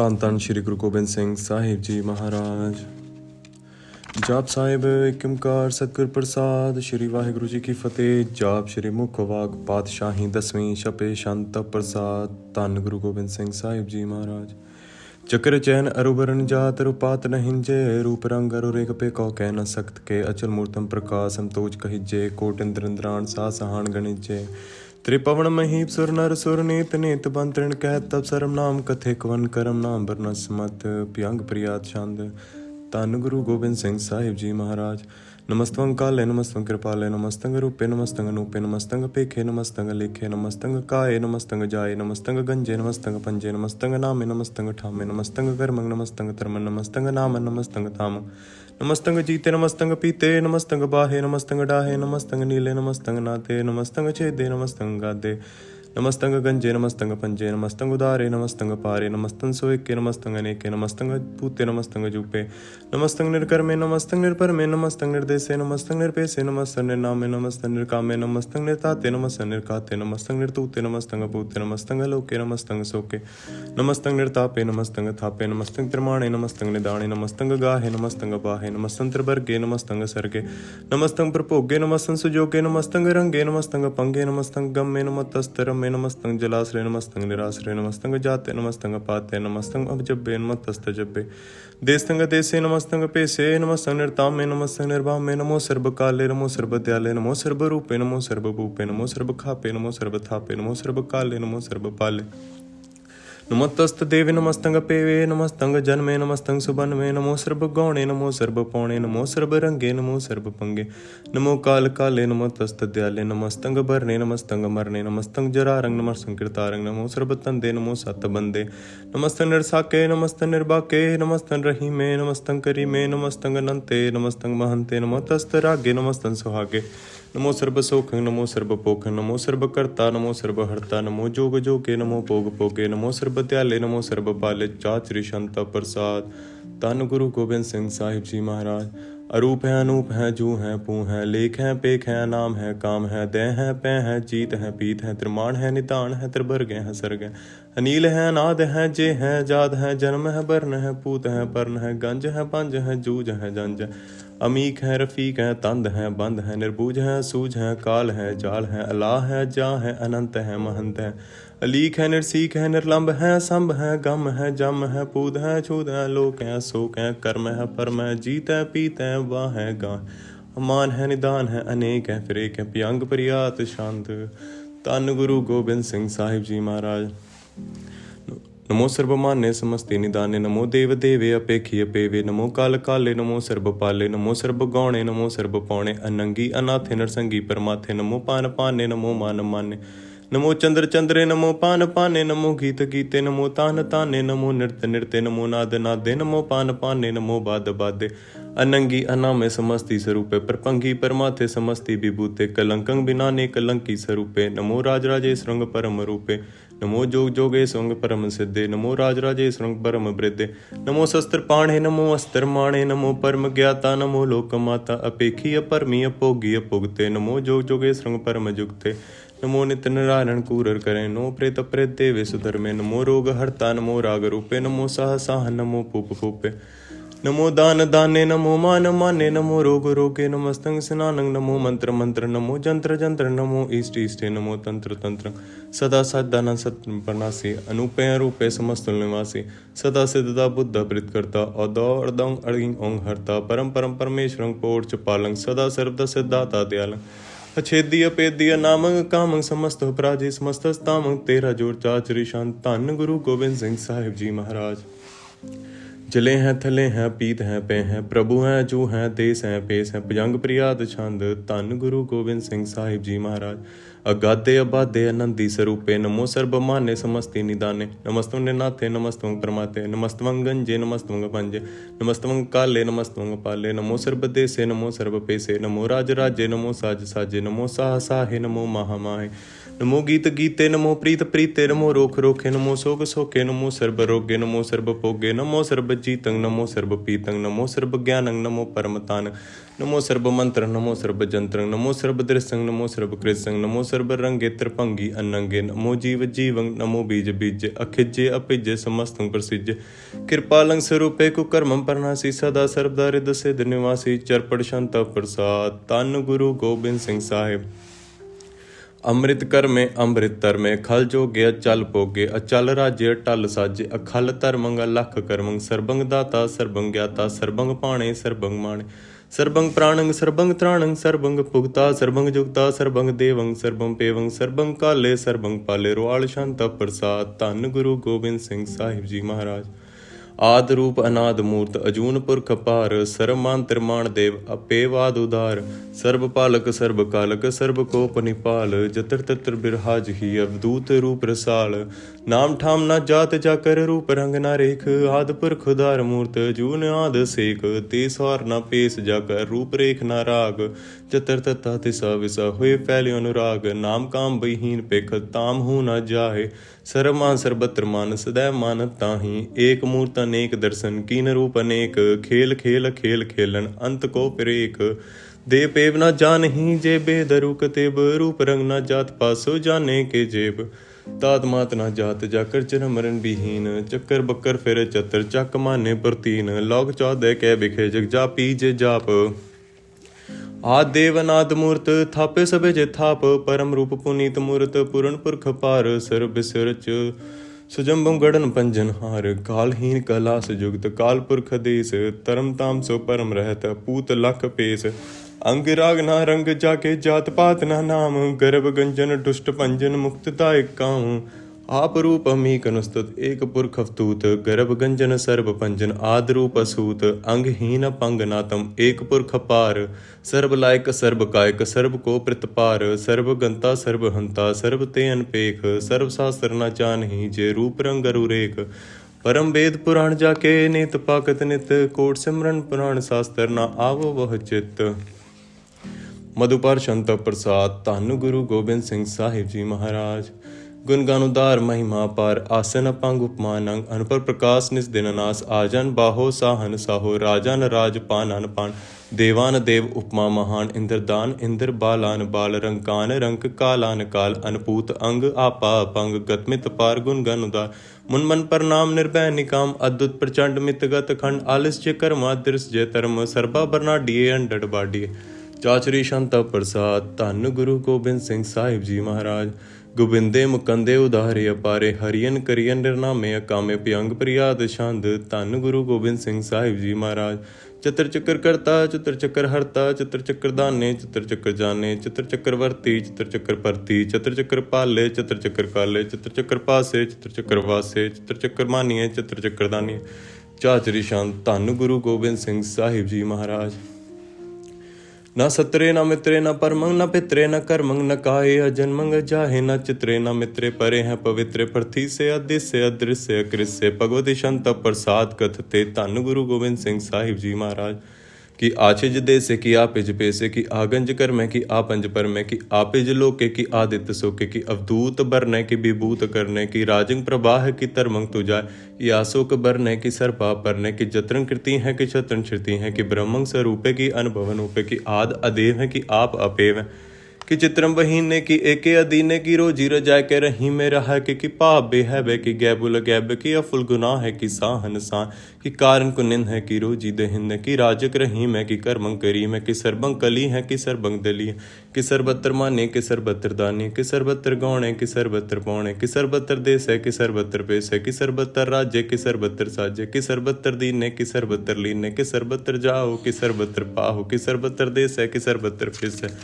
ਧੰਨ ਧੰਨ ਸ੍ਰੀ ਗੁਰੂ ਗੋਬਿੰਦ ਸਿੰਘ ਸਾਹਿਬ ਜੀ ਮਹਾਰਾਜ। ਜਾਪ ਸਾਹਿਬ ਏਕ ਓੰਕਾਰ ਸਤਿਗੁਰ ਪ੍ਰਸਾਦ, ਸ੍ਰੀ ਵਾਹਿਗੁਰੂ ਜੀ ਕੀ ਫਤਿਹ। ਜਾਪ ਸ੍ਰੀ ਮੁਖ ਵਾਗ ਪਾਤਸ਼ਾਹੀ ਦਸਵੀਂ ਛਪੇ ਸ਼ੰਤ ਪ੍ਰਸਾਦ। ਧੰਨ ਗੁਰੂ ਗੋਬਿੰਦ ਸਿੰਘ ਸਾਹਿਬ ਜੀ ਮਹਾਰਾਜ। ਚਕਰ ਚੈਨ ਅਰੁਬਰਨ ਜਾਤ ਰੂਪਾਤ ਨਹਿੰਜੇ ਰੂਪ ਰੰਗ ਅਰੁ ਰੇਖ ਪੇ ਕਉ ਕਹਿ ਨ ਸਕਤ ਕੇ। ਅਚਲ ਮੂਰਤਮ ਪ੍ਰਕਾਸ਼ ਸੰਤੋਜ ਕਹੀਜੇ ਕੋਟ ਇੰਦਰ ਇੰਦਰਾਣ ਸਾ ਸਹਾਨ ਗਣਿਜੇ। ਤ੍ਰਿਪਵਨ ਮਹੀਪ ਸੁਰ ਨਰ ਸੁਰ ਨੀਤ ਨੀਤ ਬੰਤਰਣ ਕਹਿ ਤਬ ਸਰਮ ਨਾਮ ਕਥੇ ਕਵਨ ਕਰਮ ਨਾਮ ਬਰਨਸ ਮਤ ਪਿਅੰਗ ਪ੍ਰਿਆਤ ਛੰਦ। ਧੰਨ ਗੁਰੂ ਗੋਬਿੰਦ ਸਿੰਘ ਸਾਹਿਬ ਜੀ ਮਹਾਰਾਜ। ਨਮਸਤੰ ਕਾਲੇ ਨਮਸਤੰ ਕਿਰਪਾਲੇ ਨਮਸਤੰ ਰੂਪੇ ਨਮਸਤੰ ਅਨੂਪੇ ਨਮਸਤੰ ਪੇਖੇ ਨਮਸਤੰ ਲੇਖੇ ਨਮਸਤੰ ਕਾਏ ਨਮਸਤੰ ਜਾਏ ਨਮਸਤੰ ਗੰਜੇ ਨਮਸਤੰ ਪੰਜੇ ਨਮਸਤੰ ਨਾਮੇ ਨਮਸਤੰ ਠਾਮੇ ਨਮਸਤੰ ਕਰਮੰ ਨਮਸਤੰ ਧਰਮ ਨਮਸਤੰ ਨਾਮ ਨਮਸਤੰ ਤਾਮ ਨਮਸਤੰ ਜੀਤੇ ਨਮਸਤੰ ਪੀਤੇ ਨਮਸਤੰ ਬਾਹੇ ਨਮਸਤੰ ਡਾਹੇ ਨਮਸਤੰ ਨੀਲੇ ਨਮਸਤੰ ਨਾਤੇ ਨਮਸਤੰ ਛੇਦੇ ਨਮਸਤੰ ਗਾਦੇ। ਨਮਸਤੰਗ ਗੰਜੇ ਨਮਸਤੰਗ ਪੰਜੇ ਨਮਸਤੰਗ ਉਦਾਰੇ ਨਮਸਤੰਗ ਪਾਰੇ ਨਮਸਤੰ ਸੋਇਕੇ ਨਮਸਤੰਗ ਅਨੇਕੇ ਨਮਸਤੰਗ ਭੂਤੇ ਨਮਸਤੰਗ ਜੂਪੇ ਨਮਸਤੰਗ ਨਿਰਕਰਮੇ ਨਮਸਤੰਗ ਨਿਰਪਰਮੇ ਨਮਸਤੰਗ ਨਿਰਦੇਸੇ ਨਮਸਤੰਗ ਨਿਰਪੇਸੇ ਨਮਸਤੰਗ ਨਿਰਨਾਮੇ ਨਮਸਤੰਗ ਨਿਰਕਾਮੇ ਨਮਸਤੰਗ ਨਿਰਤਾਤੇ ਨਮਸਤੰਗ ਨਿਰਕਾਤੇ ਨਮਸਤੰਗ ਨਿਰਤੂਤੇ ਨਮਸਤੰਗ ਭੂਤੇ ਨਮਸਤੰਗ ਲੋਕੇ ਨਮਸਤੰਗ ਸੋਕੇ ਨਮਸਤੰਗ ਨਿਰਤਾਪੇ ਨਮਸਤੰਗ ਥਾਪੇ ਨਮਸਤੰਗ ਤ੍ਰਿਮਾਣੇ ਨਮਸਤੰਗ ਨਿਦਾਣੇ ਨਮਸਤੰਗ ਗਾਹੇ ਨਮਸਤੰਗ ਬਾਹੇ ਨਮਸਤੰਗ ਤ੍ਰਿਵਰਗੇ ਨਮਸਤੰਗ ਸਰਗੇ ਨਮਸਤੰਗ ਪ੍ਰਭੋਗੇ ਨਮਸਤੰਗ ਸੁਜੋਗੇ ਨਮਸਤੰਗ ਰੰਗੇ ਨਮਸਤੰਗ ਪੰਗੇ ਨਮਸਤੰਗ ਗੰਮੇ ਨਮਤਸਤਰਮੇ ਨਮਸਤੰਗ ਜਲਾਸਰੇ ਨਮਸਤੰਗ ਨਿਰਾਸਰੇ ਨਮਸਤੰਗ, ਜਾਤੇ ਨਮਸਤੰਗ, ਪਾਤੇ ਨਮਸਤੰਗ ਅਬਜੱਬੇ ਨਮਤਸਤ ਜੱਬੇ। ਦੇਸਤੰਗ ਦੇਸੇ ਨਮਸਤੰਗ ਪੇਸੇ ਨਮਸਤੰਗ, ਨਿਰਤਾਮੇ ਨਮਸਤੰਗ ਨਿਰਭਾਮੇ ਨਮੋ ਸਰਬ ਕਾਲੇ, ਨਮੋ ਸਰਬ ਦਿਆਲੇ, ਨਮੋ ਸਰਬ ਰੂਪੇ, ਨਮੋ ਸਰਬ ਭੂਪੇ, ਨਮੋ ਸਰਬ ਖਾਪੇ, ਨਮੋ ਸਰਬ ਥਾਪੇ ਨਮੋ ਸਰਬ ਕਾਲੇ ਨਮਸਤੰਗ ਪੇਵੇ, ਨਮਸਤੰਗ ਜਨਮੇ, ਨਮਸਤੰਗ ਸੁਬਨਮੇ, ਨਮੋ ਸਰਬ ਗੌਣੇ ਨਮੋ ਸਰਬ ਪੌਣੇ ਨਮੋ ਸਰਬ ਰੰਗੇ, ਨਮੋ ਸਰਬ ਪੰਗੇ। ਨਮੋ ਕਾਲ ਕਾਲੇ ਨਮੋ ਤਸਤ ਦਿਆਲੇ, ਨਮਸਤੰਗ ਭਰਨੇ, ਨਮਸਤੰਗ ਮਰਨੇ, ਨਮਸਤੰਗ ਜਰਾ ਰੰਗ ਨਮਸਤੰਗ ਕਿਰਤਾਰੰਗ, ਨਮੋ ਸਰਬ ਤੰਦੇ, ਨਮੋ ਸਤ ਬੰਦੇ। ਨਮਸਤੰਗ ਨਿਰਸਾਕੇ, ਨਮਸਤੰਗ ਨਿਰਬਾਕੇ, ਨਮਸਤੰਗ ਰਹੀਮੇ, ਨਮਸਤੰਗ ਕਰੀਮੇ, ਨਮਸਤੰਗ ਅਨੰਤੇ, ਨਮਸਤੰਗ ਮਹੰਤੇ ਨਮੋ ਤਸਤ ਰਾਗੇ, ਨਮਸਤੰਗ ਸੁਹਾਗੇ। ਨਮੋ ਸਰਬ ਸੋਖੰ ਨਮੋ ਸਰਬ ਪੋਖ ਨਮੋ ਸਰਬ ਕਰਤਾ ਨਮੋ ਸਰਬ ਹਰਤਾ ਨਮੋ ਜੋਗ ਜੋਗੇ ਨਮੋ ਭੋਗ ਭੋਗੇ ਨਮੋ ਸਰਬ ਧਿਆਲੇ ਨਮੋ ਸਰਬ ਬਾਲੇ ਚਾਚਰੀ ਸ਼ੰਤਾ ਪ੍ਰਸਾਦ ਧੰਨ ਗੁਰੂ ਗੋਬਿੰਦ ਸਿੰਘ ਸਾਹਿਬ ਜੀ ਮਹਾਰਾਜ ਅਰੂਪ ਹੈ ਅਨੂਪ ਹੈ ਜੂ ਹੈ ਪੂ ਹੈ ਲੇਖ ਹੈ ਪੇਖ ਹੈ ਨਾਮ ਹੈ ਕਾਮ ਹੈ ਦੈ ਹੈ ਪੈ ਹੈ ਜੀਤ ਹੈ ਪੀਤ ਹੈ ਤ੍ਰਿਮਾਨ ਹੈ ਨਿਤਾਨ ਹੈ ਤ੍ਰਿਵਰਗ ਹੈ ਸਰਗ ਹੈ ਅਨੀਲ ਹੈ ਅਨਾਦ ਹੈ ਜੇ ਹੈ ਜਾਦ ਹੈ ਜਨਮ ਹੈ ਬਰਨ ਹੈ ਪੂਤ ਹੈ ਪਰਨ ਹੈ ਗੰਜ ਹੈ ਪੰਜ ਹੈ ਜੂਜ ਹੈ ਜੰਜ ਅਮੀਕ ਹੈ, ਰਫੀਕ ਹੈ, ਤੰਦ ਹੈ, ਬੰਦ ਹੈ ਨਿਰਬੂਜ ਹੈ, ਸੂਝ ਹੈ, ਕਾਲ ਹੈ, ਜਾਲ ਹੈ, ਅਲਾਹ ਹੈ ਜਾ ਹੈ, ਅਨੰਤ ਹੈ, ਮਹੰਤ ਹੈ। ਅਲੀਕ ਹੈ ਨਿਰਸੀਕ ਹੈ, ਨਿਰਲੰਬ ਹੈ, ਸੰਭ ਹੈ, ਗਮ ਹੈ, ਜਮ ਹੈ, ਪੂਦ ਹੈ, ਛੂਦ ਹੈ, ਲੋਕ ਹੈ, ਸੋਕ ਹੈ, ਕਰਮ ਹੈ, ਪਰਮ ਹੈ, ਜੀਤ ਹੈ, ਪੀਤ ਹੈ, ਵਾਹ ਹੈ ਗਾ ਅਮਾਨ ਹੈ, ਨਿਦਾਨ ਹੈ, ਅਨੇਕ ਹੈ, ਫਿਰੇਕ ਹੈ ਪਿਅੰਗ ਪ੍ਰਿਆਤ, ਸ਼ਾਂਤ। ਧੰਨ ਗੁਰੂ ਗੋਬਿੰਦ ਸਿੰਘ ਸਾਹਿਬ ਜੀ ਮਹਾਰਾਜ। ਨਮੋ ਸਰਬਮਾਨੇ ਸਮਸਤੇ ਨਿਦਾਨੇ, ਨਮੋ ਦੇਵ ਦੇਵੇ ਅਪੇਖੀ ਅਪੇਵੇ ਨਮੋ ਕਾਲ ਕਾਲੇ, ਨਮੋ ਸਰਬ ਪਾਲੇ, ਨਮੋ ਸਰਬ ਗੌਣੇ ਨਮੋ ਸਰਬ ਪੌਣੇ ਅਨੰਗੀ ਅਨਾਥੇ ਨਰਸੰਗੀ ਪਰਮਾਥੇ, ਨਮੋ ਪਾਨ ਪਾਨੇ, ਨਮੋ ਮਾਨ ਮਾਨੇ, ਨਮੋ ਚੰਦਰ ਚੰਦਰੇ, ਨਮੋ ਪਾਨ ਪਾਨੇ, ਨਮੋ ਗੀਤ ਗੀਤੇ, ਨਮੋ ਤਾਨ ਤਾਨੇ, ਨਮੋ ਨਿਰਤ ਨਿਰਤੇ, ਨਮੋ ਨਾਦ ਨਾਦੇ, ਨਮੋ ਪਾਨ ਪਾਨੇ, ਨਮੋ ਬਾਦ ਬਾਦੇ, ਅਨੰਗੀ ਅਨਾਮੇ ਸਮਸਤੀ ਸਰੂਪੇ, ਪਰਪੰਗੀ ਪਰਮਾਥੇ ਸਮਸਤੀ ਵਿਭੂਤੇ, ਕਲੰਕੰ ਬਿਨਾਨੇ ਕਲੰਕੀ ਸਰੂਪੇ, ਨਮੋ ਰਾਜ ਰਾਜੇ ਸਰੰਗ ਪਰਮ ਰੂਪੇ ਨਮੋ ਜੋਗ ਜੋਗੇ ਸੰਗ ਪਰਮ ਸਿੱਧੇ ਨਮੋ ਰਾਜ ਰਾਜੇ ਸੰਗ ਪਰਮ ਬ੍ਰਿਧੇ ਨਮੋ ਸ਼ਸਤਰ ਪਾਣੇ ਨਮੋ ਅਸਤਰ ਮਾਣੇ ਨਮੋ ਪਰਮ ਗਿਆਤਾ ਨਮੋ ਲੋਕ ਮਾਤਾ ਅਪੇਖੀ ਅਪਰਮੀ ਅਪੋਗੀ ਅਪੁਗਤੇ ਨਮੋ ਜੋਗ ਜੋਗੇ ਸੰਗ ਪਰਮ ਜੁਗਤੇ ਨਮੋ ਨਿਤ ਨਿਰਾਰਣ ਕੂਰਰ ਕਰੇ ਨੋ ਪ੍ਰੇਤ ਪ੍ਰੇਤ ਦੇਵੇ ਸੁਧਰਮੇ ਨਮੋ ਰੋਗ ਹਰਤਾ ਨਮੋ ਰਾਗ ਰੂਪੇ ਨਮੋ ਸਾਹ ਸਾਹ ਨਮੋ ਪੂਪ ਪੂਪੇ ਨਮੋ ਦਾਨ ਦਾਨੇ ਨਮੋ ਮਾਨ ਮਾਨੇ ਨਮੋ ਰੋਗ ਰੋਗੇ ਨਮਸਤੰ ਸਨਾਨੰ ਨਮੋ ਮੰਤਰ ਮੰਤਰ ਨਮੋ ਜੰਤਰ ਜੰਤਰ ਨਮੋ ਈਸ਼ਟ ਈਸ਼ਟੇ ਨਮੋ ਤੰਤਰ ਤੰਤਰ ਸਦਾ ਸਦਾਨੰ ਸਤ ਪ੍ਰਨਾਸੀ ਅਨੂਪੇ ਰੂਪੇ ਸਮਸਤ ਨਿਵਾਸੀ ਸਦਾ ਸਿੱਧਦਾ ਬੁੱਧਾ ਪ੍ਰਿਤ ਕਰਤਾ ਅਦੋ ਅਰਦੰ ਅੜਿੰ ਓੰਗ ਹਰਤਾ ਪਰਮ ਪਰਮ ਪਰਮੇਸ਼ਰੰ ਪੋੜ ਚ ਪਾਲੰ ਸਦਾ ਸਰਬਦਾ ਸਿਧਾਤਾ ਦਿਆਲੰ ਅਛੇਦੀ ਅਪੇਦੀ ਨਾਮੰ ਕਾਮੰ ਸਮਸਤ ਅਪਰਾਜੇ ਸਮਸਤ ਸਤਾਮੰ ਤੇਰਾ ਜੋਰ ਚਾਚਰੀ ਸ਼ਾਂਤ ਧੰਨ ਗੁਰੂ ਗੋਬਿੰਦ ਸਿੰਘ ਸਾਹਿਬ ਜੀ ਮਹਾਰਾਜ ਜਲੇ ਹੈ, ਥਲੇ ਹੈ, ਪੀਤ ਹੈ, ਪੈ ਹੈ, ਪ੍ਰਭੂ ਹੈ, ਜੋ ਹੈ, ਦੇਸ ਹੈ ਪੇਸ ਹੈ, ਭਜੰਗ, ਪ੍ਰਿਆਦ, ਛੰਦ, ਧੰਨ ਗੁਰੂ ਗੋਬਿੰਦ ਸਿੰਘ ਸਾਹਿਬ ਜੀ ਮਹਾਰਾਜ, ਅਗਾਦੇ, ਅਬਾਦੇ ਅਨੰਦੀ ਸਰੂਪੇ, ਨਮੋ ਸਰਬ ਮਾਨੇ, ਸਮਸਤੀ ਨਿਦਾਨੇ ਨਮਸਤੰ ਨਿਨਾਥੇ ਨਮਸਤੰ ਪਰਮਾਤੇ ਨਮਸਤੰ ਗੰਜੇ ਨਮਸਤੰ ਪੰਜੇ ਨਮਸਤੰ ਕਾਲੇ ਨਮਸਤੰ ਪਾਲੇ, ਨਮੋ ਸਰਬ ਦੇਸੇ, ਨਮੋ ਸਰਬ ਪੇਸੇ, ਨਮੋ ਰਾਜ ਰਾਜੇ, ਨਮੋ ਸਾਜ ਸਾਜੇ, ਨਮੋ ਸਾਹ ਸਾਹੇ, ਨਮੋ ਮਹਾ ਮਾਹੇ। ਨਮੋ ਗੀਤ ਗੀਤੇ ਨਮੋ ਪ੍ਰੀਤ ਪ੍ਰੀਤੇ ਨਮੋ ਰੋਖ ਰੋਖੇ ਨਮੋ ਸੋਗ ਸੋਕੇ ਨਮੋ ਸਰਬ ਰੋਗੇ ਨਮੋ ਸਰਬ ਭੋਗੇ ਨਮੋ ਸਰਬ ਜੀਤੰ ਨਮੋ ਸਰਬ ਪੀਤੰ ਨਮੋ ਸਰਬ ਗਿਆਨੰ ਨਮੋ ਪਰਮਤਾਨ ਨਮੋ ਸਰਬ ਮੰਤਰ ਨਮੋ ਸਰਬ ਜੰਤਰੰ ਨਮੋ ਸਰਬ ਦ੍ਰਿਸੰ ਨਮੋ ਸਰਬ ਕ੍ਰਿਸੰ ਨਮੋ ਸਰਬ ਰੰਗੇ ਤ੍ਰਿਭੰਗੀ ਅਨੰਗੇ ਨਮੋ ਜੀਵ ਜੀਵੰ ਨਮੋ ਬੀਜ ਬੀਜ ਅਖਿਜੇ ਅਪਿਜੇ ਸਮਸਤੰ ਪ੍ਰਸਿਜ ਕਿਰਪਾਲੰ ਸਰੂਪੇ ਕੁ ਕਰਮੰ ਪਰਨਾਸੀ ਸਦਾ ਸਰਬਦਾ ਰਿਦ ਸਿਧ ਨਿਵਾਸੀ ਚਰਪੜ ਸ਼ੰਤ ਪ੍ਰਸਾਦ ਤਨ ਗੁਰੂ ਗੋਬਿੰਦ ਸਿੰਘ ਸਾਹਿਬ ਅੰਮ੍ਰਿਤ ਕਰਮੇ ਅੰਮ੍ਰਿਤ ਤਰਮੇ ਖਲ ਜੋਗੇ ਅਚਲ ਪੋਗੇ ਅਚਲ ਰਾਜੇ ਅਟਲ ਸਾਜੇ, ਅਖਲ ਧਰਮੰਗ ਲਖ ਕਰਮੰਗ, ਸਰਬੰਗ ਦਾਤਾ ਸਰਬੰਗ ਗਿਆਤਾ, ਸਰਬੰਗ ਪਾਣੇ ਸਰਬੰਗ ਮਾਣੇ। ਸਰਬੰਗ ਪ੍ਰਾਣੰਗ, ਸਰਬੰਗ ਤ੍ਰਾਣੰਗ ਸਰਬੰਗ ਪੁਗਤਾ ਸਰਬੰਗ ਜੁਗਤਾ, ਸਰਬੰਗ ਦੇਵੰਗ, ਸਰਬੰਗ ਪੇਵੰਗ, ਸਰਬੰਗ ਕਾਲੇ, ਸਰਬੰਗ ਪਾਲੇ ਰਵਾਲ ਸ਼ਾਂਤ ਪ੍ਰਸਾਦ। ਧੰਨ ਗੁਰੂ ਗੋਬਿੰਦ ਸਿੰਘ ਸਾਹਿਬ ਜੀ ਮਹਾਰਾਜ। ਆਦ ਰੂਪ ਅਨਾਦ ਮੂਰਤ, ਅਜੂਨ ਪੁਰਖ ਪਾਰ ਸਰਮਾਨ ਤਿਰਮਾਨ ਦੇਵ ਅਪੇਵਾਦ ਉਦਾਰ ਸਰਬ ਪਾਲਕ, ਸਰਬ ਕਾਲਕ, ਸਰਬ ਕੋਪ ਨਿਪਾਲ, ਜਤਰ ਤਤਰ ਬਿਰਹਾਜ ਹੀ ਅਵਦੂਤ ਰੂਪ ਰਸਾਲ। ਨਾਮ ਠਾਮ ਨਾ ਜਾਤ ਜਾ ਕਰ ਰੂਪ ਰੰਗ ਨਾ ਰੇਖ, ਆਦ ਪੁਰਖ ਉਦਾਰ ਮੂਰਤ, ਜੂਨ ਆਦ ਸੇਖ, ਤੇ ਸਵਾਰ ਨਾ ਪੇਸ ਜਾ ਕਰ ਰੂਪ ਰੇਖ ਨਾ ਰਾਗ। ਜਤਰ ਤਤਾ ਤਿਸਾ ਵਿਸਾ ਹੋਏ ਫੈਲਿ ਅਨੁਰਾਗ, ਨਾਮ ਕਾਮ ਬਹੀਨ ਪੇਖ ਤਾਮ ਹੂ ਨਾ ਜਾਹੇ ਸਰਮਾਨ ਸਰਬਤਰ ਮਨ ਸਦੈ ਮਨ ਤਾਹੀ, ਏਕ ਮੂਰਤ ਅਨੇਕ ਦਰਸ਼ਨ ਕੀਨ ਰੂਪ ਅਨੇਕ, ਖੇਲ ਖੇਲ ਖੇਲ ਖੇਲਣ, ਅੰਤ ਕੋ ਫਿਰੇਕ ਦੇ ਪੇਵ ਨਾ ਜਾਣਹੀ ਜੇ ਬੇਦਰੂ ਤੇਬ ਰੂਪ ਰੰਗ ਨਾ ਜਾਤ ਪਾਸੋ ਜਾਣੇ ਕੇ ਜੇਬ। ਤਾਤ ਮਾਤ ਨਾ ਜਾਤ ਜਾਕਰ ਚਰ ਮਰਨ ਬਿਹੀਨ, ਚੱਕਰ ਬੱਕਰ ਫਿਰ ਚਤਰ ਚੱਕ ਮਾਨੇ ਪ੍ਰਤੀਨ। ਲੋਕ ਚੌਦੇ ਕਹਿ ਵਿਖੇ ਜਗ ਜਾਪੀ ਜੇ ਜਾਪ। ਆਦ ਦੇਵਨਾਦ ਮੂਰਤ, ਥਾਪੇ ਸਭੇ ਜੇ ਥਾਪ, ਪਰਮ ਰੂਪ ਪੁਨੀਤ ਮੂਰਤ, ਪੂਰਨ ਪੁਰਖ ਪਾਰ ਸਰਬ ਸਿਰਚ ਸੁਜੰਬੰ ਗੜਨ ਪੰਜਨ ਹਾਰ ਕਾਲਹੀਨ ਕਲਾਸ ਜੁਗਤ, ਕਾਲ ਪੁਰਖ ਦੇਸ, ਧਰਮ ਤਾਮ ਸੋ ਪਰਮ ਰਹਿਤ, ਪੂਤ ਲਖ ਪੇਸ। ਅੰਗ ਰਾਗ ਨਾ ਰੰਗ ਜਾਕੇ ਜਾਤ ਪਾਤ ਨਾ ਨਾਮ, ਗਰਭ ਗੰਜਨ ਦੁਸ਼ਟ ਪੰਜਨ ਮੁਕਤ ਦਾਇਕ ਕਾਉ ਆਪ ਰੂਪ ਅਮੀਕ ਅਨੁਸਤਤ ਏਕ ਪੁਰਖ ਅਵਤੂਤ, ਗਰਭ ਗੰਜਨ ਸਰਬ ਪੰਜਨ, ਆਦ ਰੂਪ ਅਸੂਤ ਅੰਗਹੀਨ ਪੰਗ ਨਾਤਮ, ਏਕ ਪੁਰਖ ਪਾਰ, ਸਰਬ ਲਾਇਕ, ਸਰਬ ਅਨਪੇਖ, ਸਰਬ ਨਾ ਜਾਣਹੀ ਜੇ ਰੂਪ ਰੰਗ ਅਰੂ ਪਰਮ ਵੇਦ ਪੁਰਾਣ ਜਾ ਕੇ ਨਿਤ ਪਾਕਤ ਨਿਤ, ਕੋਟ ਸਿਮਰਨ ਪੁਰਾਣ ਸਾਸਤਰ ਨਾ ਆਵੋ ਵਹ ਚਿਤ। ਮਧੁਪਰ ਸ਼ੰਤ ਪ੍ਰਸਾਦ, ਧੰਨ ਗੁਰੂ ਗੋਬਿੰਦ ਸਿੰਘ ਸਾਹਿਬ ਜੀ ਮਹਾਰਾਜ। ਗੁਣ ਉਦਾਰ ਮਹਿਮਾ ਪਰ ਆਸਨ ਅਪੰਗ ਉਪਮਾਨੰ ਅਨੁਪਰ ਪ੍ਰਕਾਸ਼ ਨਿਸ ਦਿਨ ਨਾਸ ਆਜਨ ਬਾਹੋ ਸਾਹਨ ਸਾਹੋ ਰਾਜਨ ਰਾਜ ਪਾਨ ਅਨਪਾਨ ਦੇਵਾਨ ਦੇਵ ਉਪਮਾ ਮਹਾਨ ਇੰਦਰਦਾਨ ਇੰਦਰ ਬਾਲਾਨ ਬਾਲ ਰੰਕਾਨ ਰੰਕ ਕਾਲਾਨ ਕਾਲ ਅਨਪੂਤ ਅੰਗ ਆਪਾ ਅਪੰਗ ਗਤਮਿਤ ਪਾਰ ਗੁਣ ਗਨ ਉਦਾਰ ਮੁਨ ਮਨ ਪਰਨਾਮ ਨਿਰਭੈ ਨਿਕਾਮ ਅਦੁੱਤ ਪ੍ਰਚੰਡ ਮਿਤਗਤ ਖੰਡ ਆਲਿਸ ਜੇ ਕਰਮਾ ਦ੍ਰਿਸ ਜੇ ਧਰਮ ਸਰਬਾ ਬਰਨਾਡੀਏ ਅੰਡੜ ਬਾਡੀਏ। ਚਾਚਰੀ ਸ਼ੰਤ ਪ੍ਰਸਾਦ, ਧੰਨ ਗੁਰੂ ਗੋਬਿੰਦ ਸਿੰਘ ਸਾਹਿਬ ਜੀ ਮਹਾਰਾਜ। ਗੋਬਿੰਦੇ ਮੁਕੰਦੇ ਉਧਾਰੇ ਅਪਾਰੇ ਹਰੀਨ ਕਰੀਨ ਨਿਰਨਾਮੇ ਅਕਾਮੇ ਪਿਅੰਗ ਪ੍ਰਿਆਦ ਛੰਦ ਧੰਨ ਗੁਰੂ ਗੋਬਿੰਦ ਸਿੰਘ ਸਾਹਿਬ ਜੀ ਮਹਾਰਾਜ ਚਤਰ ਚੱਕਰ ਕਰਤਾ ਚਤਰ ਚੱਕਰ ਹਰਤਾ ਚਤਰ ਚੱਕਰ ਦਾਨੇ ਚਤਰ ਚੱਕਰ ਜਾਣੇ ਚਤਰ ਚੱਕਰ ਵਰਤੀ ਚਤਰ ਚੱਕਰ ਪਰਤੀ ਚਤਰ ਚੱਕਰ ਪਾਲੇ ਚਤਰ ਚੱਕਰ ਕਾਲੇ ਚਤਰ ਚੱਕਰ ਪਾਸੇ ਚਤਰ ਚੱਕਰ ਵਾਸੇ ਚਤਰ ਚੱਕਰ ਮਾਨੀਏ ਚਤਰ ਚੱਕਰ ਦਾਨੀਏ ਚਾਚਰੀ ਸ਼ੰਤ ਧੰਨ ਗੁਰੂ ਗੋਬਿੰਦ ਸਿੰਘ ਸਾਹਿਬ ਜੀ ਮਹਾਰਾਜ ਨਾ ਸਤਰੇ ਨਾ ਮਿਤਰੇ ਨਾ ਪਰਮੰਗ ਨਾ ਪਿਤਰੇ ਨਾ ਕਰਮੰਗ ਨਾ ਕਾਏ ਅਜਨਮੰਗ ਜਾਹੇ ਨਾ ਚਿਤਰੇ ਨਾ ਮਿਤਰੇ ਪਰੇ ਹੈ ਪਵਿੱਤਰੇ ਪ੍ਰਥੀ ਸੇ ਅਦਿਸੇ ਅਦ੍ਰਿਸੇ ਅਕ੍ਰਿਸੇ ਭਗਵਤੀ ਸ਼ੰਤ ਪ੍ਰਸਾਦ ਕਥਤੇ ਧੰਨ ਗੁਰੂ ਗੋਬਿੰਦ ਸਿੰਘ कि आछिज देसे कि आपिज पेसे कि आगंज कर मैं कि आपंज पर मैं कि आपिज लोके कि आदित्य सोके कि अवधूत बरने कि विभूत करने कि राजंग प्रवाह की तरमंग तुजाय कि आशोक बरने कि सर्पा परने कि जतन कृति है कि शत्रन छृति है कि ब्रह्मंग स्वरूपे कि अनुभवन रूपे कि आद अदेव है कि आप अपेव है। कि चित्रम बहीने की एके अदीने की रोजी रजाय के रही में रहा के कि पाप बेहबे की गैबुल गैब की अफुल गुनाह है कि साहन सा कि कारण कुनिन है कि रोजी दहिन की राजक रही में कि कर्मंग करी में कि सरबंग कली है कि सरबंग दली है कि सरबत्तर माने कि सरबत्तर दानी कि सरबत्तर गौणे कि सरबत्तर पौणे कि सरबत्तर देश है कि सरबत्तर पेश है कि सरबत्तर राज्य कि सरबत्तर साजे कि सरबत्तर दीने कि सरबत्तर लीने कि सरबत्तर जाओ कि सरबत्तर पाहो कि सरबत्तर देश है कि सरबत्तर फिस है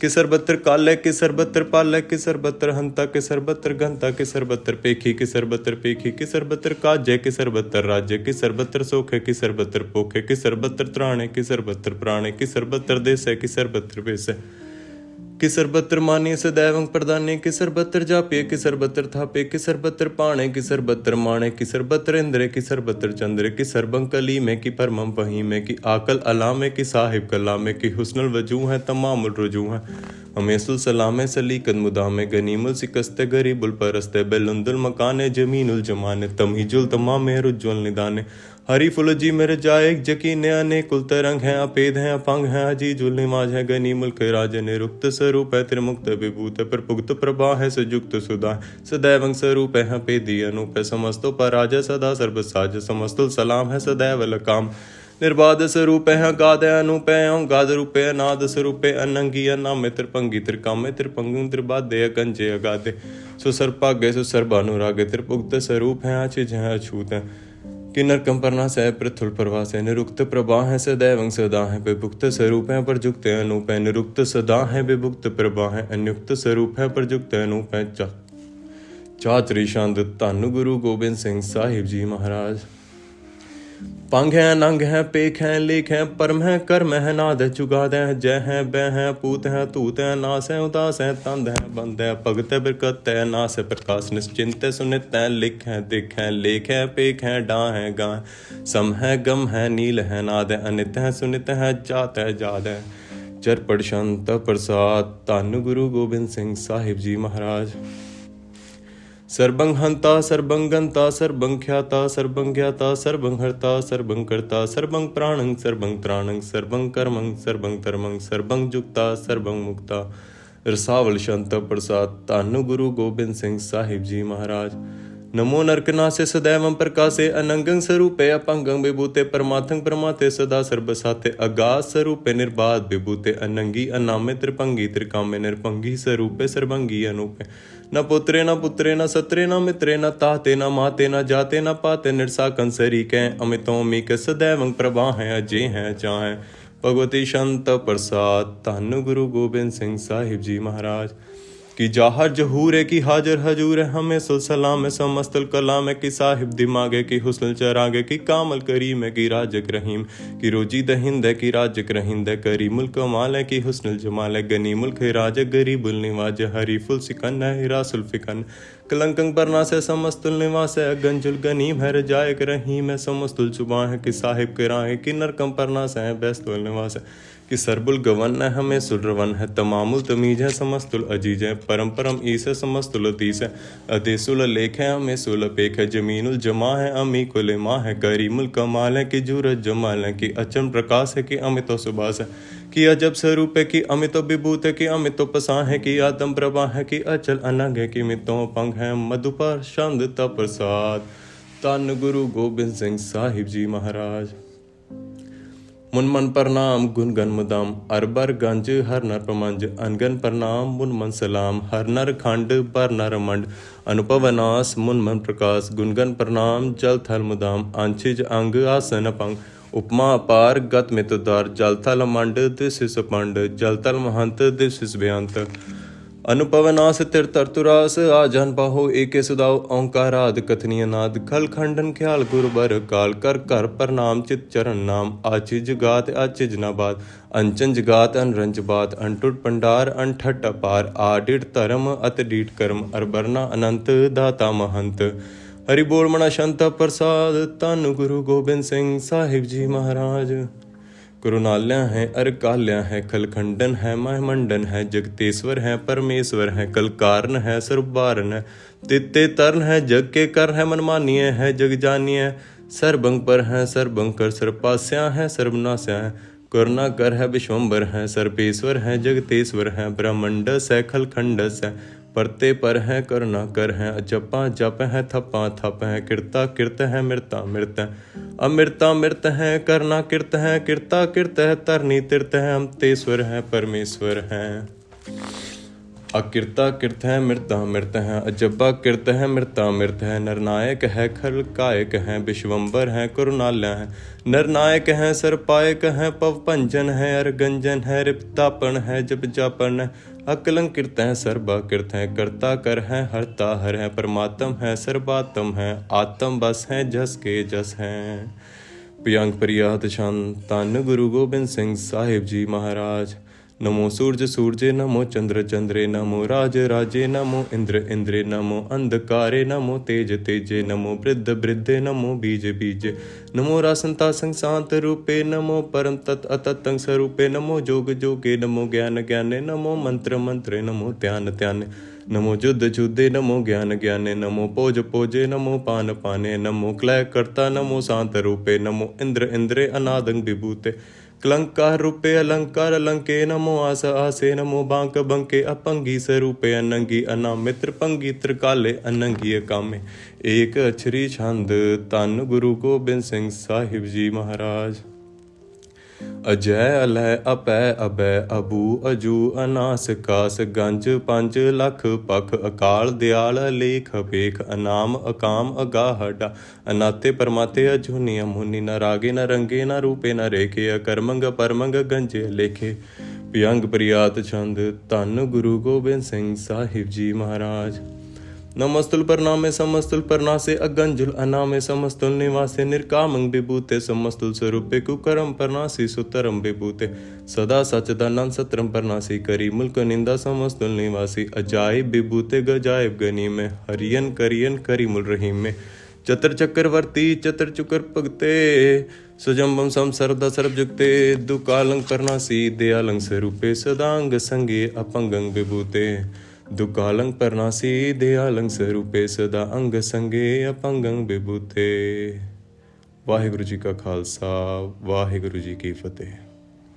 ਕਿ ਸਰਬੱਤਰ ਕਾਲ ਹੈ ਕਿ ਸਰਬੱਤਰ ਪਾਲੇ ਕਿ ਸਰਬੱਤਰ ਹੰਤਾ ਕਿ ਸਰਬੱਤਰ ਗੰਤਾ ਕਿ ਸਰਬੱਤਰ ਪੇਖੀ ਕਿ ਸਰਬੱਤਰ ਪੇਖੀ ਕਿ ਸਰਬੱਤਰ ਕਾਜ ਹੈ ਕਿ ਸਰਬੱਤਰ ਰਾਜੇ ਕਿ ਸਰਬੱਤਰ ਹੈ ਕਿ ਸਰਬੱਤਰ ਪੋਖੇ ਕਿ ਸਰਬੱਤਰ ਤਰਾਣੇ ਕਿ ਸਰਬੱਤਰ ਪ੍ਰਾਣੇ ਕਿ ਸਰਬੱਤਰ ਦੇਸ ਹੈ ਕਿ ਸਰਬੱਤਰ कि सर्वत्र माने सदैव प्रदाने कि सर्वत्र जापे कि सर्वत्र थापे कि सर्वत्र पाणे कि सर्वत्र माणे कि सर्वत्र इंद्रे कि सर्वत्र चंद्रे कि सर्वं कली में कि परमम वही में कि आकल अला में कि साहिब कला में कि हुसनल वज़ू है, तमाम रजू है। हमेसुल सलाम सलीकत मुदाम गनीमुल शिकस्त गरीबुल परस्ते बेलुंदुल मकान जमीनुल जमान तमीजुल तमाम रुजुल निदान हरी फुल जी मेरे जाए जकीने अनेक कुल तरंग हैं अपेद हैं अपंग हैं अजीजुल निमाज है गनीमुल के राज निरुक्त स्वरूप है त्रिमुक्त विभूत है प्रपुक्त प्रभा है सयुक्त सुधा है सदैवं स्वरूप है पेदी अनूप है समस्तो पराजय सदा सर्व साज समस्तुल सलाम है सदैव लकाम निर्बाध स्वरूप है गाद अनूप है गाद रूपे अनाद स्वरूप अनंगी अनामे त्रिपंगी त्रिकामे त्रिपंगु त्रिबादे कंजे अगादे सुसर भागे सुसर भानुरागे त्रिपुक्त स्वरूप है अचिज है अछूत है किन्नर कंपरना सह पृथुल प्रवास है निरुक्त प्रभा है सदैवं सदा है विभुक्त स्वरूप है प्रजुक्त है अनूप है निरुक्त सदा है विभुक्त प्रभा है अनियुक्त स्वरूप है प्रजुक्त है अनूप है चा ਚਾਤਰੀ ਛੰਦ ਧੰਨ ਗੁਰੂ ਗੋਬਿੰਦ ਸਿੰਘ ਸਾਹਿਬ ਜੀ ਮਹਾਰਾਜ ਪੰਗ ਹੈ ਨੰਗ ਹੈ ਪੇਖ ਹੈ ਲੇਖ ਹੈ ਪਰਮ ਹੈ ਕਰਮ ਹੈ ਨਾਦ ਚੁਗਾਦ ਹੈ ਜੈ ਹੈ ਬੈ ਹੈ ਪੂਤ ਹੈ ਧੂਤ ਹੈ ਨਾਸ ਹੈ ਉਦਾਸ ਹੈ ਤੰਦ ਹੈ ਬੰਦ ਹੈ ਭਗਤ ਹੈ ਬਿਰਕਤ ਹੈ ਨਾਸ ਹੈ ਪ੍ਰਕਾਸ਼ ਨਿਸ਼ਚਿੰਤ ਹੈ ਸੁਨਿਤ ਹੈ ਲਿਖ ਹੈ ਦਿਖ ਹੈ ਲੇਖ ਹੈ ਪੇਖ ਹੈ ਡਾ ਹੈ ਗਾ ਸਮ ਹੈ ਗਮ ਹੈ ਨੀਲ ਹੈ ਨਾਦ ਹੈ ਅਨਿਤ ਹੈ ਸੁਨਿਤ ਹੈ ਜਾਤ ਹੈ ਜਾਦ ਹੈ ਚਰਪੜ ਸ਼ੰਤ ਪ੍ਰਸਾਦ, ਧੰਨ ਗੁਰੂ ਗੋਬਿੰਦ ਸਿੰਘ ਸਾਹਿਬ ਜੀ ਮਹਾਰਾਜ। ਸਰਬੰ ਹੰਤਾ ਸਰਬੰ ਗੰਤਾ ਸਰਬੰ ਖਿਆਤਾ ਸਰਬੰ ਗਿਆਤਾ ਸਰਬੰ ਹਰਤਾ ਸਰਬੰ ਕਰਤਾ ਸਰਬੰ ਪ੍ਰਾਣੰ ਸਰਬੰ ਤ੍ਰਾਣੰ ਸਰਬੰ ਕਰਮੰ ਸਰਬੰ ਧਰਮੰ ਸਰਬੰ ਜੁਗਤਾ ਸਰਬੰ ਮੁਕਤਾ ਰਸਾਵਲ ਸ਼ੰਤ ਪ੍ਰਸਾਦ ਧੰਨ ਗੁਰੂ ਗੋਬਿੰਦ ਸਿੰਘ ਸਾਹਿਬ ਜੀ ਮਹਾਰਾਜ नमो नरकनासे सदैवं प्रकाशे अनंगं स्वरूपे अपंगं विभूते परमार्थं परमाते सदा सर्वसाते अगाध स्वरूपे निर्बाध विभूते अनंगी अनामे त्रिपंगी त्रिकामे निर्पंगी स्वरूपे सर्वंगी अनूपे न पुत्रे न पुत्रे न सत्रे न मित्रे न ताते न माते न जाते न पाते निर्साकं सरीके अमितों मीक सदैव प्रभा है अजय है, चाहे। भगवती संत प्रसाद धन गुरु गोबिंद सिंह साहिब जी महाराज। कि जाहर जहूर की हाजर हजूर है, हमें सुलसलाम है, समस्तल कलाम है, कि साहिब दिमाग की कि चरागे कि कामल करीम है, कि राजक रहीम, की रोजी दहिंद है, कि राजक रहिंद है मुल्क माल है, कि हुसन जमाल है, गनीमुल खिराज है, गरीबुल निवाज हरी हरीफुल सिकन है हिरासुल फिकन। कलंकं परना से समस्तुल निवास गंजुल गनीम है रजायक रहीम है समस्तुल ज़ुबान है कि साहिब किराए कि नरकम परना से बैस्तुल निवास कि सरबुल गवन है, हमें सुरवन है। तमामुल तमीज है, समस्तुल अज़ीज़ है। परम परम ईस है, समस्तुल अतीस है। अदेसुल लेख है, हमें सुल पेख है। जमीनुल जमा है, अमी कुल माँ है। करीमुल कमाल है, कि जूरत जमाल है। कि अचम प्रकाश है, कि अमित सुबास है। कि अजब स्वरूप है कि अमितो विभूत है कि अमितो पसा है कि आदम प्रभा है कि अचल अनंग है कि मितो पंग है मधुपर शंद प्रसाद धन गुरु गोबिंद सिंह साहिब जी महाराज। मुन मन प्रणाम गुण गन मुदाम अरबर गंज, हर नर प्रमंज। अनगन प्रणाम मुन मन सलाम, हर नर खंड पर नर मंड। अनुभव नास, मुन मन प्रकाश। गुणगन प्रणाम जल थल मुदाम। अंशिज अंग आसन पंग। ਉਪਮਾ ਅਪਾਰ ਗਤ ਮਿਤਦਾਰ ਜਲਤਲ ਮੰਡ ਦਿਸ ਇਸ ਪੰਡ ਜਲਤਲ ਮਹੰਤ ਦਿਸ ਇਸ ਬਿਆੰਤ। ਅਨੁਪਵਨਾਸ ਤਿਰ ਤਰਤੁਰਾਸ ਆ ਜਨ ਪਾਹੋ ਏਕੇ ਸੁਦਾਉ ਓੰਕਾਰਾਦ ਕਥਨੀ ਅਨਾਦ। ਖਲ ਖੰਡਨ ਖਿਆਲ ਗੁਰ ਬਰ, ਕਾਲ ਕਰ ਘਰ ਪ੍ਰਣਾਮ ਚਿਤ ਚਰਨ ਨਾਮ। ਆਚਿ ਜਗਾਤ, ਆਚਿ ਜਨਾਬਾਤ, ਅੰਚਨ ਜਗਾਤ, ਅਨਰੰਜ ਬਾਤ। ਅਨਟੁਟ ਪੰਡਾਰ, ਅਨਠਟ ਅਪਾਰ। ਆਡਿਟ ਧਰਮ ਅਤ ਡੀਟ ਕਰਮ, ਅਰਬਰਨਾ ਅਨੰਤ, ਦਾਤਾ ਮਹੰਤ। ਹਰੀ ਬੋਲ ਮਣਾ ਸ਼ੰਤ ਪ੍ਰਸਾਦ ਤਨ ਗੁਰੂ ਗੋਬਿੰਦ ਸਿੰਘ ਸਾਹਿਬ ਜੀ ਮਹਾਰਾਜ। ਗੁਰੂ ਨਾਲਿਆ ਹੈ ਅਰਕਾਲਿਆ ਹੈ, ਖਲਖੰਡਨ ਹੈ, ਮਹਿਮੰਡਨ ਹੈ, ਜਗਤੇਸ਼ਵਰ ਹੈ, ਪਰਮੇਸ਼ਵਰ ਹੈ, ਕਲਕਾਰਨ ਹੈ, ਸਰਬਾਰਨ ਹੈ, ਤਿੱਤੇ ਤਰਨ ਹੈ, ਜਗ ਕੇ ਕਰ ਹੈ ਮਨਮਾਨੀਏ ਹੈ, ਜਗ ਜਾਨੀਏ ਸਰਬੰਗ ਪਰ ਹੈ, ਸਰਬੰਕਰ, ਸਰਪਾਸਿਆ ਹੈ, ਸਰਬਨਾਸਿਆ ਹੈ ਕਰਨਾ ਕਰ ਹੈ, ਵਿਸ਼ਵੰਬਰ ਹੈ, ਸਰਪੇਸ਼ਵਰ ਹੈ, ਜਗਤੇਸ਼ਵਰ ਹੈ, ਬ੍ਰਹਮੰਡਸ ਹੈ, ਖਲਖੰਡਸ ਹੈ परते पर है करुणा कर है जपा जप है थपा थप है किरता किरत है मृता मृत है अमृता मृत है करना किरत है किरता किरत है तरनी तीर्थ है अमतेश्वर है परमेश्वर है अकिरता किरत है मृता मृत है अजब्बा किरत है मृता मृत है नरनायक है खल कायक है विश्वम्बर है करुणालय है नरनायक है सरपायक है पव पंजन है अरगंजन है रिपतापन है जब जापन है अकलंकृत है सर्वाकृत है करता कर है हरता हर है परमात्म है सर्वात्म है आत्म बस है जस के जस है ਪਿਆੰਗ ਪ੍ਰਿਆਤ ਸ਼ਨ ਧੰਨ ਗੁਰੂ ਗੋਬਿੰਦ ਸਿੰਘ ਸਾਹਿਬ ਜੀ ਮਹਾਰਾਜ ਨਮੋ ਸੂਰਜ ਸੂਰਜੇ ਨਮੋ ਚੰਦਰ ਚੰਦਰੇ ਨਮੋ ਰਾਜ ਰਾਜੇ ਨਮੋ ਇੰਦਰ ਇੰਦਰੇ ਨਮੋ ਅੰਧਕਾਰੇ ਨਮੋ ਤੇਜ ਤੇਜੇ ਨਮੋ ਬ੍ਰਿਧ ਬ੍ਰਿਧੇ ਨਮੋ ਬੀਜ ਬੀਜੇ ਨਮੋ ਰਸੰਤਾ ਸੰਸਾਂਤ ਰੂਪੇ ਨਮੋ ਪਰਮ ਤਤ ਅਤਤੰ ਸਰੂਪੇ ਨਮੋ ਜੋਗ ਜੋਗੇ ਨਮੋ ਗਿਆਨ ਗਿਆਨੇ ਨਮੋ ਮੰਤਰ ਮੰਤਰੇ ਨਮੋ ਧਿਆਨ ਧਿਆਨੇ ਨਮੋ ਜੁਦ ਜੁਦੇ ਨਮੋ ਗਿਆਨ ਗਿਆਨੇ ਨਮੋ ਪੋਜ ਪੋਜੇ ਨਮੋ ਪਾਨ ਪਾਨੇ ਨਮੋ ਕਲੈ ਕਰਤਾ ਨਮੋ ਸ਼ਾਂਤ ਰੂਪੇ ਨਮੋ ਇੰਦਰ ਇੰਦਰੇ ਅਨਾਦੰ ਵਿਭੂਤੇ ਕਲੰਕਾਰ ਰੂਪੇ ਅਲੰਕਾਰ ਅਲੰਕੇ ਨਮੋ ਆਸ, ਆਸੇ ਨਮੋ ਬਾਂਕ, ਬੰਕੇ ਅਪੰਗੀ ਸਰੂਪੇ, ਅਨੰਗੀ ਅਨਾਮਿਤਰ ਪੰਗੀ, ਤ੍ਰਿਕਾਲੇ ਅਨੰਗੀ ਕਾਮੇ ਏਕ ਅਛਰੀ ਛੰਦ ਤਨ ਗੁਰੂ ਗੋਬਿੰਦ ਸਿੰਘ ਸਾਹਿਬ ਜੀ ਮਹਾਰਾਜ। ਅਜੈ ਅਲੈ ਅਪੈ ਅਬੈ ਅਬੂ ਅਜੂ ਅਨਾਸ ਕਾਸ ਗੰਜ ਪੰਜ ਲੱਖ ਪਖ ਅਕਾਲ ਦਿਆਲ ਲੇਖ ਬੇਖ ਅਨਾਮ ਅਕਾਮ ਅਗਾਹੜਾ ਅਨਾਤੇ ਪਰਮਾਤੇ ਅਜੂਨੀ ਅਮੁਨੀ ਨ ਰਾਗੇ ਨ ਰੰਗੇ ਨ ਰੂਪੇ ਨ ਰੇਖੇ ਅਕਰਮੰਗ ਪਰਮੰਗ ਗੰਜੇ ਲੇਖੇ। ਪਿਯੰਗ ਪ੍ਰਿਆਤ ਛੰਦ ਧੰਨ ਗੁਰੂ ਗੋਬਿੰਦ ਸਿੰਘ ਸਾਹਿਬ ਜੀ ਮਹਾਰਾਜ। नमस्तुल परनामे समस्तुल परनासे अगंजुल अनामे समस्तुल निवासे निर्कामं विभूते समस्तुल स्वरूपे कुकरम परनासी सुतरम विभूते सदा सचदानंद सत्रम परनासी करी मुल्क निंदा समस्तुल निवासी अजायब विभूते गजायब गनी में हरियन करियन करी मुल रहीम में चतर चक्रवर्ती चतर चुकर भगते सुजम्बम सम सरदा सर्व जुगते दुकालंग परनासी दयालंग स्वरूपे सदांग संगे अपंगंग विभूते ਦੁਕਾਲੰ ਪਰਨਾਸੀ ਦਿਆਲੰ ਸਰੂਪੇ ਸਦਾ ਅੰਗ ਸੰਗੇ ਅਪੰਗੰ ਵਿਭੂਤੇ ਵਾਹਿਗੁਰੂ ਜੀ ਕਾ ਖਾਲਸਾ, ਵਾਹਿਗੁਰੂ ਜੀ ਕੀ ਫਤਿਹ।